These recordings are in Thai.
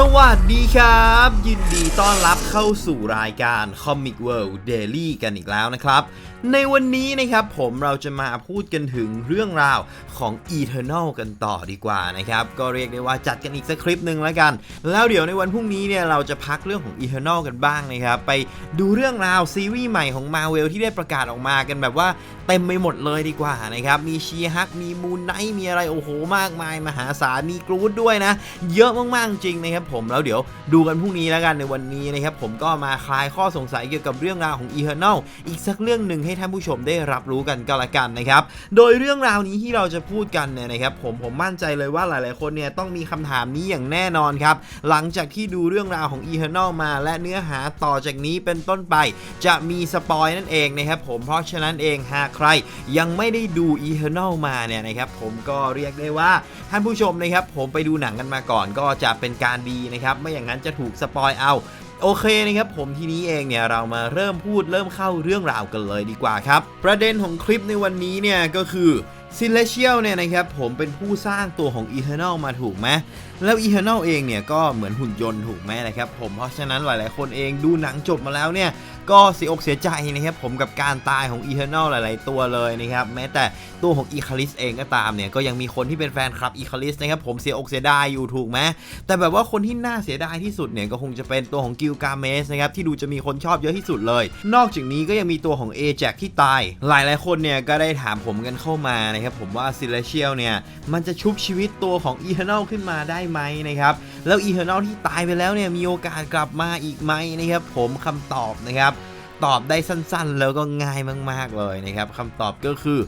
สวัสดีครับ ยินดีต้อนรับเข้าสู่รายการ Comic World Daily กันอีกแล้วนะครับ ในวันนี้นะครับผมเราจะมาพูดกันถึงเรื่องราวของ Eternal กันต่อดีกว่านะครับ ก็เรียกได้ว่าจัดกันอีกสักคลิปหนึ่งแล้วกัน แล้วเดี๋ยวในวันพรุ่งนี้เนี่ยเราจะพักเรื่องของ Eternal กันบ้างนะครับ ไปดูเรื่องราวซีรีส์ใหม่ของ Marvel ที่ได้ประกาศออกมากันแบบว่าเต็มไปหมดเลยดีกว่านะครับมีชีฮักมีมูนไนท์มีอะไรโอ้โหมากมาย มหาศาลมีกรูดด้วยนะ เยอะมากๆจริงนะครับผมแล้วเดี๋ยวดูกันพรุ่งนี้แล้วกันในวันนี้นะครับผมก็มาคลายข้อสงสัยเกี่ยวกับเรื่องราวของ Eternal อีกสักเรื่องหนึ่งให้ท่านผู้ชมได้รับรู้กันก็แล้วกันนะครับโดยเรื่องราวนี้ที่เราจะพูดกันเนี่ยนะครับผมผมมั่นใจเลยว่าหลาย ๆ คนเนี่ยต้องมีคำถามนี้อย่างแน่นอนครับหลังจากที่ดูเรื่องราวของ Eternal มา และเนื้อหาต่อจากนี้เป็นต้นไป จะมีสปอยนั่นเองนะครับผมเพราะฉะนั้นเองหากใครยังไม่ได้ดู Eternal มาเนี่ยนะครับผมก็เรียกได้ว่าท่านผู้ชมนะครับผมไปดูหนังกันมาก่อนก็จะเป็นการดีนะครับไม่อย่างนั้นจะถูกสปอยเอาโอเคนะครับผมทีนี้เองเนี่ยเรามาเริ่มพูดเริ่มเข้าเรื่องราวกันเลยดีกว่าครับ ประเด็นของคลิปในวันนี้เนี่ยก็คือซิเลเชียลเนี่ยนะครับผมเป็นผู้สร้างตัวของ Eternal มาถูกไหมแล้ว Eternal เองเนี่ยก็เหมือนหุ่นยนต์ถูกไหมนะครับผมเพราะฉะนั้นหลายๆ คนเองดูหนังจบมาแล้วเนี่ยก็เสียอกเสียใจนะครับผมกับการตายของ Eternal หลาย ๆ ตัวเลยนะครับแม้แต่ตัวของ e c a l i s เองก็ตามเนี่ยก็ยังมีคนที่เป็นแฟนคลับ e c a l i s นะครับผมเสียอกเสียดายอยู่ถูกไหมแต่แบบว่าคนที่น่าเสียดายที่สุดเนี่ยก็คงจะเป็นตัวของกิลกาเมสนะครับที่ดูจะมีคนชอบเยอะที่สุดเลย นอกจากนี้ก็ยังมีตัวของ a j a x ที่ตาย หลาย ๆ คนเนี่ยก็ได้ถามผมกันเข้ามานะครับผมว่าซิเลเชียลเนี่ยมันจะชุบชีวิตตัวของอีเทอร์นอลขึ้นมาได้ไหมนะครับแล้วอีเทอร์นอลที่ตายไปแล้วเนี่ยมีโอกาสกลับมาอีกไหมนะครับผมคำตอบนะครับตอบได้สั้นๆ แล้วก็ง่ายมากๆเลยนะครับคำตอบก็คือ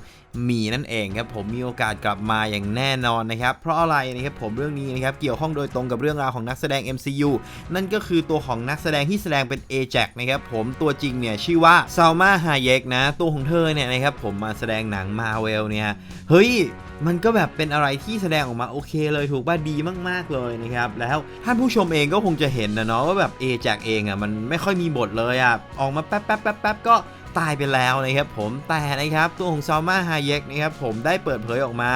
มีนั่นเองครับผมมีโอกาสกลับมาอย่างแน่นอนนะครับ เพราะอะไรนะครับผมเรื่องนี้นะครับเกี่ยวข้องโดยตรงกับเรื่องราวของนักแสดง MCU นั่นก็คือตัวของนักแสดงที่แสดงเป็น a j a x นะครับผมตัวจริงเนี่ยชื่อว่าซาลมาฮาเยกนะตัวของเธอเนี่ยนะครับผมมาแสดงหนังมาเวลเนี่ยเฮ้ยมันก็แบบเป็นอะไรที่แสดงออกมาโอเคเลยถูกป่ะดีมาก ๆ เลยนะครับ แล้วท่านผู้ชมเองก็คงจะเห็นนะเนาะว่าแบบเอแจกเองอะมันไม่ค่อยมีบทเลยอะออกมาแป๊บแป๊บแป๊บแป๊บก็ ตายไปแล้วนะครับผมแต่นะครับตัวของซามาฮาเยกนะครับผมได้เปิดเผยออกมา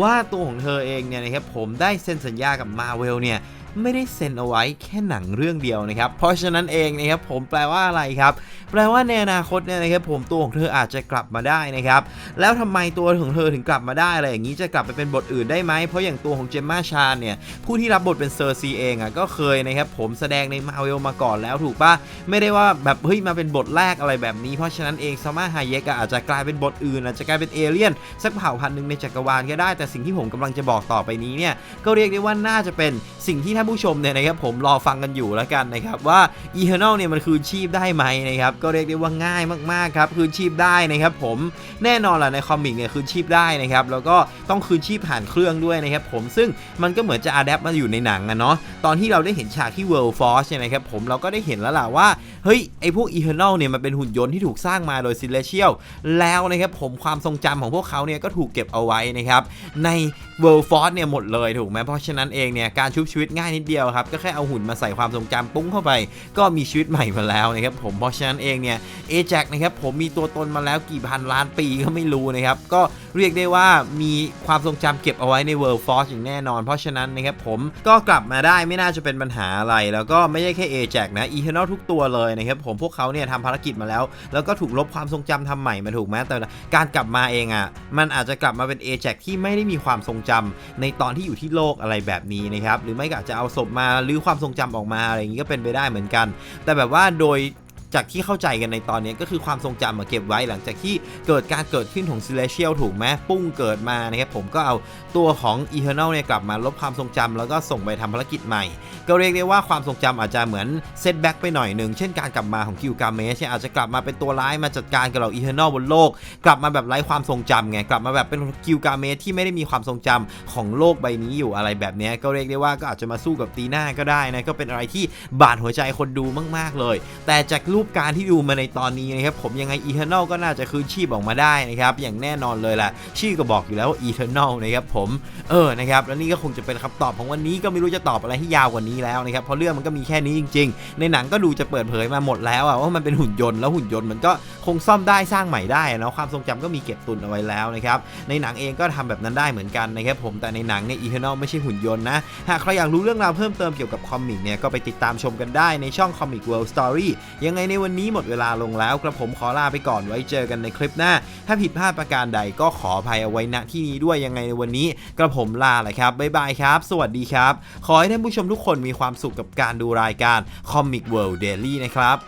ว่าตัวของเธอเองเนี่ยนะครับผมได้เซ็นสัญญากับมาเวลเนี่ย ไม่ได้เซ็นเอาไว้แค่หนังเรื่องเดียวนะครับ เพราะฉะนั้นเองนะครับผมแปลว่าอะไรครับ แปลว่าในอนาคตเนี่ยนะครับผมตัวของเธออาจจะกลับมาได้นะครับ แล้วทำไมตัวของเธอถึงกลับมาได้อะไรอย่างนี้จะกลับไปเป็นบทอื่นได้ไหม เพราะอย่างตัวของเจมมาชาเนี่ยผู้ที่รับบทเป็นเซอร์ซีเองอะก็เคยนะครับผมแสดงในมาเวลมาก่อนแล้วถูกปะไม่ได้ว่าแบบเฮ้ยมาเป็นบทแรกอะไรแบบนี้ เพราะฉะนั้นเองซามาฮายเยกอาจจะกลายเป็นบทอื่นอาจจะกลายเป็นเอเลี่ยนสักเผ่าพันธุ์หนึ่งในจักรวาลก็ได้แต่สิ่งที่ผมกำลังจะบอกต่อไปนี้เนี่ยก็เรียกได้ว่าน่าจะเป็นสิ่งที่ท่านผู้ชมเนี่ยนะครับผมรอฟังกันอยู่แล้วกันนะครับว่า Eternal เนี่ยมันคืนชีพได้ไหมนะครับก็เรียกได้ว่าง่ายมากๆครับคืนชีพได้นะครับผมแน่นอนแหละในคอมิกเนี่ยคืนชีพได้นะครับแล้วก็ต้องคืนชีพผ่านเครื่องด้วยนะครับผมซึ่งมันก็เหมือนจะอัดแอปมาอยู่ในหนังอะเนาะตอนที่เราได้เห็นฉากที่ World Force เนี่ยนะครับผมเราก็ได้เห็นแล้วล่ะว่า เฮ้ย ไอพวก Eternal เนี่ยมันเป็นหุ่นยนต์ที่ถูกสร้างมาโดย Celestial แล้วนะครับผมความทรงจำของพวกเขาเนี่ยก็ถูกเก็บเอาไว้นะครับใน World Force เนี่ยหมดเลยถูกไหมเพราะฉะนั้นเองเนี่ยการชุบชีวิตง่ายนิดเดียวครับก็แค่เอาหุ่นมาใส่ความทรงจำปุ้งเข้าไป ก็มีชีวิตใหม่มาแล้วนะครับผมเพราะฉะนั้นเองเนี่ยเอแจกนะครับผมมีตัวตนมาแล้วกี่พันล้านปีก็ไม่รู้นะครับก็เรียกได้ว่ามีความทรงจำเก็บเอาไว้ใน World Force อย่างแน่นอน เพราะฉะนั้นนะครับผมก็กลับมาได้ไม่น่าจะเป็นปัญหาอะไร แล้วก็ไม่ใช่แค่เอแจกนะอีเทอร์นอลทุกตัวเลยนะครับผมพวกเขาเนี่ยทำภารกิจมาแล้ว แล้วก็ถูกลบความทรงจำทำใหม่มาถูกไหมแต่การกลับมาเองอะมันอาจจะกลับมาเป็นเอแจกที่ไม่ได้มีความทรงจำในตอนที่อยู่ที่โลกอะไรแบบนี้นะครับหรือไม่ก็อาจจะเอาศพมาหรือความทรงจำออกมาอะไรอย่างนี้ก็เป็นไปได้เหมือนกัน แต่แบบว่าโดย จากที่เข้าใจกันในตอนนี้ก็คือความทรงจำมาเก็บไว้หลังจากที่เกิดการเกิดขึ้นของ Celestial ถูกไหมปุ้งเกิดมานะครับผมก็เอาตัวของ Eternal เนี่ยกลับมาลบความทรงจำแล้วก็ส่งไปทำภารกิจใหม่ ก็เรียกได้ว่าความทรงจำอาจจะเหมือนเซตแบ็กไปหน่อยหนึ่งเช่นการกลับมาของกิลกาเมชอาจจะกลับมาเป็นตัวร้ายมาจัดการกับเรา Eternal บนโลก กลับมาแบบไร้ความทรงจำไงกลับมาแบบเป็นกิลกาเมชที่ไม่ได้มีความทรงจำของโลกใบนี้อยู่อะไรแบบนี้ก็เรียกได้ว่าก็อาจจะมาสู้กับตีน่าก็ได้นะก็เป็นอะไรที่บาดหัวใจคนดูมาก ๆเลย แต่จากรูปการที่ดูมาในตอนนี้นะครับผมยังไง Eternal ก็น่าจะคืนชีพออกมาได้นะครับอย่างแน่นอนเลยแหละชื่อก็บอกอยู่แล้วว่า Eternal นะครับผมเออนะครับแล้วนี่ก็คงจะเป็นคำตอบของวันนี้ก็ไม่รู้จะตอบอะไรให้ยาวกว่านี้แล้วนะครับเพราะเรื่องมันก็มีแค่นี้จริง ๆ ในหนังก็ดูจะเปิดเผยมาหมดแล้วอะว่ามันเป็นหุ่นยนต์แล้วหุ่นยนต์มันก็คงซ่อมได้สร้างใหม่ได้นะความทรงจำก็มีเก็บตุนเอาไว้แล้วนะครับในหนังเองก็ทำแบบนั้นได้เหมือนกันนะครับผมแต่ในหนังเนี่ย Eternal ไม่ใช่หุ่นยนต์นะหากใครอยากรู้เรื่องราวเพิ่มเติมเกี่ยวกับคอมิกเนี่ยก็ไปติดตามชมกันได้ในช่อง Comic World Story ยังไงในวันนี้หมดเวลาลงแล้วกระผมขอลาไปก่อนไว้เจอกันในคลิปหน้า ถ้าผิดพลาดประการใดก็ขออภัยเอาไว้ณที่นี้ด้วยยังไงในวันนี้ กระผมลาแหละครับบ๊ายบายครับ สวัสดีครับ ขอให้ท่านผู้ชมทุกคนมีความสุขกับการดูรายการ Comic World Daily นะครับ